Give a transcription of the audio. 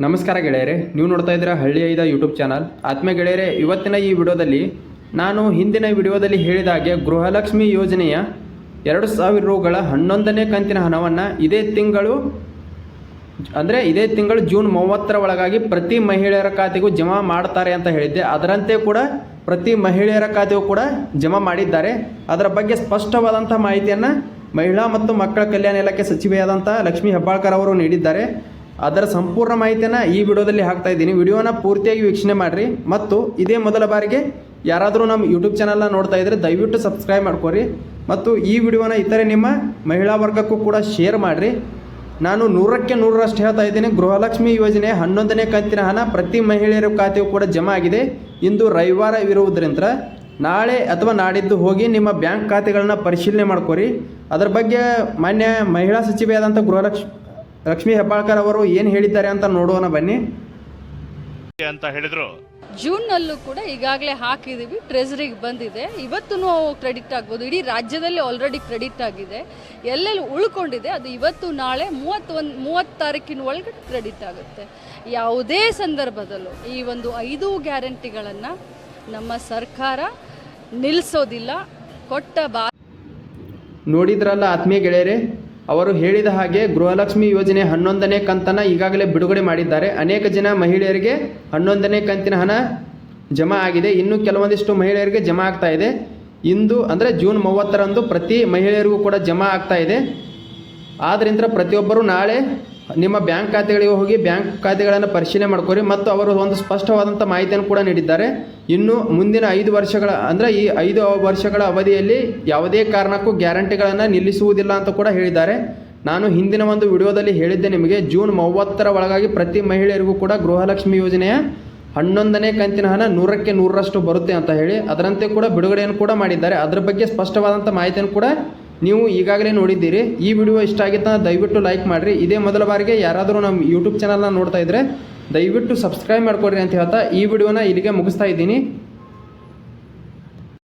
ನಮಸ್ಕಾರ ಗೆಳೆಯರೆ, ನೀವು ನೋಡ್ತಾ ಇದ್ದೀರಾ ಹಳ್ಳಿ ಐದ ಯೂಟ್ಯೂಬ್ ಚಾನಲ್ ಆತ್ಮೀಯ ಗೆಳೆಯರೆ, ಇವತ್ತಿನ ಈ ವಿಡಿಯೋದಲ್ಲಿ ನಾನು ಹಿಂದಿನ ವಿಡಿಯೋದಲ್ಲಿ ಹೇಳಿದ ಹಾಗೆ ಗೃಹಲಕ್ಷ್ಮಿ ಯೋಜನೆಯ ಎರಡು ಸಾವಿರ ರೂಗಳ ಹನ್ನೊಂದನೇ ಕಂತಿನ ಹಣವನ್ನು ಇದೇ ತಿಂಗಳು, ಅಂದರೆ ಇದೇ ತಿಂಗಳು ಜೂನ್ ಮೂವತ್ತರ ಒಳಗಾಗಿ ಪ್ರತಿ ಮಹಿಳೆಯರ ಖಾತೆಗೂ ಜಮಾ ಮಾಡ್ತಾರೆ ಅಂತ ಹೇಳಿದ್ದೆ. ಅದರಂತೆ ಕೂಡ ಪ್ರತಿ ಮಹಿಳೆಯರ ಖಾತೆಗೂ ಕೂಡ ಜಮಾ ಮಾಡಿದ್ದಾರೆ. ಅದರ ಬಗ್ಗೆ ಸ್ಪಷ್ಟವಾದಂಥ ಮಾಹಿತಿಯನ್ನು ಮಹಿಳಾ ಮತ್ತು ಮಕ್ಕಳ ಕಲ್ಯಾಣ ಇಲಾಖೆ ಸಚಿವೆಯಾದಂಥ ಲಕ್ಷ್ಮೀ ಹೆಬ್ಬಾಳ್ಕರ್ ಅವರು ನೀಡಿದ್ದಾರೆ. ಅದರ ಸಂಪೂರ್ಣ ಮಾಹಿತಿಯನ್ನು ಈ ವಿಡಿಯೋದಲ್ಲಿ ಹಾಕ್ತಾ ಇದ್ದೀನಿ. ವಿಡಿಯೋನ ಪೂರ್ತಿಯಾಗಿ ವೀಕ್ಷಣೆ ಮಾಡಿರಿ. ಮತ್ತು ಇದೇ ಮೊದಲ ಬಾರಿಗೆ ಯಾರಾದರೂ ನಮ್ಮ ಯೂಟ್ಯೂಬ್ ಚಾನಲ್ನ ನೋಡ್ತಾ ಇದ್ದರೆ ದಯವಿಟ್ಟು ಸಬ್ಸ್ಕ್ರೈಬ್ ಮಾಡ್ಕೊರಿ. ಮತ್ತು ಈ ವಿಡಿಯೋನ ಇತರೆ ನಿಮ್ಮ ಮಹಿಳಾ ವರ್ಗಕ್ಕೂ ಕೂಡ ಶೇರ್ ಮಾಡಿರಿ. ನಾನು ನೂರಕ್ಕೆ ನೂರರಷ್ಟು ಹೇಳ್ತಾ ಇದ್ದೀನಿ. ಗೃಹಲಕ್ಷ್ಮಿ ಯೋಜನೆ ಹನ್ನೊಂದನೇ ಕಂತಿನ ಹಣ ಪ್ರತಿ ಮಹಿಳೆಯರ ಖಾತೆಯು ಕೂಡ ಜಮಾ ಆಗಿದೆ. ಇಂದು ರವಿವಾರ ಇರುವುದರಿಂದ ನಾಳೆ ಅಥವಾ ನಾಡಿದ್ದು ಹೋಗಿ ನಿಮ್ಮ ಬ್ಯಾಂಕ್ ಖಾತೆಗಳನ್ನ ಪರಿಶೀಲನೆ ಮಾಡ್ಕೊರಿ. ಅದರ ಬಗ್ಗೆ ಮಾನ್ಯ ಮಹಿಳಾ ಸಚಿವೆಯಾದಂಥ ಗೃಹಲಕ್ಷ್ಮಿ ಲಕ್ಷ್ಮೀ ಹೆಬ್ಬಾಳ್ಕರ್ ಅವರು ಏನು ಹೇಳಿದ್ದಾರೆ ಅಂತ ನೋಡೋಣ ಬನ್ನಿ. ಅಂತ ಹೇಳಿದ್ರು. ಜೂನ್ನಲ್ಲೂ ಕೂಡ ಈಗಾಗಲೇ ಹಾಕಿದೀವಿ ಟ್ರೆಜರಿಗೆ ಬಂದಿದೆ. ಇವತ್ತು ಕ್ರೆಡಿಟ್ ಆಗ್ಬೋದು. ಇಡೀ ರಾಜ್ಯದಲ್ಲಿ ಆಲ್ರೆಡಿ ಕ್ರೆಡಿಟ್ ಆಗಿದೆ. ಎಲ್ಲೆಲ್ಲಿ ಉಳ್ಕೊಂಡಿದೆ ಅದು ಇವತ್ತು ನಾಳೆ ಮೂವತ್ತೊಂದು ಮೂವತ್ತು ತಾರೀಕಿನ ಒಳಗಡೆ ಕ್ರೆಡಿಟ್ ಆಗುತ್ತೆ. ಯಾವುದೇ ಸಂದರ್ಭದಲ್ಲೂ ಈ ಒಂದು ಐದು ಗ್ಯಾರಂಟಿಗಳನ್ನು ನಮ್ಮ ಸರ್ಕಾರ ನಿಲ್ಲಿಸೋದಿಲ್ಲ ಕೊಟ್ಟ ಬಾ ನೋಡಿದ್ರಲ್ಲ ಆತ್ಮೀಯ ಗೆಳೆಯರೆ? ಅವರು ಹೇಳಿದ ಹಾಗೆ ಗೃಹಲಕ್ಷ್ಮಿ ಯೋಜನೆ ಹನ್ನೊಂದನೇ ಕಂತನ್ನು ಈಗಾಗಲೇ ಬಿಡುಗಡೆ ಮಾಡಿದ್ದಾರೆ. ಅನೇಕ ಜನ ಮಹಿಳೆಯರಿಗೆ ಹನ್ನೊಂದನೇ ಕಂತಿನ ಹಣ ಜಮಾ ಆಗಿದೆ. ಇನ್ನು ಕೆಲವೊಂದಿಷ್ಟು ಮಹಿಳೆಯರಿಗೆ ಜಮಾ ಆಗ್ತಾ ಇದೆ. ಇಂದು ಅಂದರೆ ಜೂನ್ ಮೂವತ್ತರಂದು ಪ್ರತಿ ಮಹಿಳೆಯರಿಗೂ ಕೂಡ ಜಮಾ ಆಗ್ತಾ ಇದೆ. ಆದ್ದರಿಂದ ಪ್ರತಿಯೊಬ್ಬರು ನಾಳೆ ನಿಮ್ಮ ಬ್ಯಾಂಕ್ ಖಾತೆಗಳಿಗೆ ಹೋಗಿ ಬ್ಯಾಂಕ್ ಖಾತೆಗಳನ್ನು ಪರಿಶೀಲನೆ ಮಾಡ್ಕೊರಿ ಮತ್ತು ಅವರು ಒಂದು ಸ್ಪಷ್ಟವಾದಂಥ ಮಾಹಿತಿಯನ್ನು ಕೂಡ ನೀಡಿದ್ದಾರೆ. ಇನ್ನು ಮುಂದಿನ ಐದು ವರ್ಷಗಳ, ಅಂದರೆ ಈ ಐದು ವರ್ಷಗಳ ಅವಧಿಯಲ್ಲಿ ಯಾವುದೇ ಕಾರಣಕ್ಕೂ ಗ್ಯಾರಂಟಿಗಳನ್ನು ನಿಲ್ಲಿಸುವುದಿಲ್ಲ ಅಂತ ಕೂಡ ಹೇಳಿದ್ದಾರೆ. ನಾನು ಹಿಂದಿನ ಒಂದು ವಿಡಿಯೋದಲ್ಲಿ ಹೇಳಿದ್ದೆ ನಿಮಗೆ, ಜೂನ್ ಮೂವತ್ತರ ಒಳಗಾಗಿ ಪ್ರತಿ ಮಹಿಳೆಯರಿಗೂ ಕೂಡ ಗೃಹಲಕ್ಷ್ಮಿ ಯೋಜನೆಯ ಹನ್ನೊಂದನೇ ಕಂತಿನ ಹಣ ನೂರಕ್ಕೆ ನೂರರಷ್ಟು ಬರುತ್ತೆ ಅಂತ ಹೇಳಿ, ಅದರಂತೆ ಕೂಡ ಬಿಡುಗಡೆಯನ್ನು ಕೂಡ ಮಾಡಿದ್ದಾರೆ. ಅದರ ಬಗ್ಗೆ ಸ್ಪಷ್ಟವಾದಂಥ ಮಾಹಿತಿಯನ್ನು ಕೂಡ ನೀವು ಈಗಾಗಲೇ ನೋಡಿದ್ದೀರಿ, ಈ ವಿಡಿಯೋ ಇಷ್ಟ ಆಗಿತ್ತ ದಯವಿಟ್ಟು ಲೈಕ್ ಮಾಡಿರಿ. ಇದೇ ಮೊದಲ ಬಾರಿಗೆ ಯಾರಾದರೂ ನಮ್ಮ ಯೂಟ್ಯೂಬ್ ಚಾನಲ್ನ ನೋಡ್ತಾ ಇದ್ದರೆ ದಯವಿಟ್ಟು ಸಬ್ಸ್ಕ್ರೈಬ್ ಮಾಡ್ಕೊಡ್ರಿ ಅಂತ ಹೇಳ್ತಾ ಈ ವಿಡಿಯೋನ ಇಲ್ಲಿಗೆ ಮುಗಿಸ್ತಾ ಇದ್ದೀನಿ.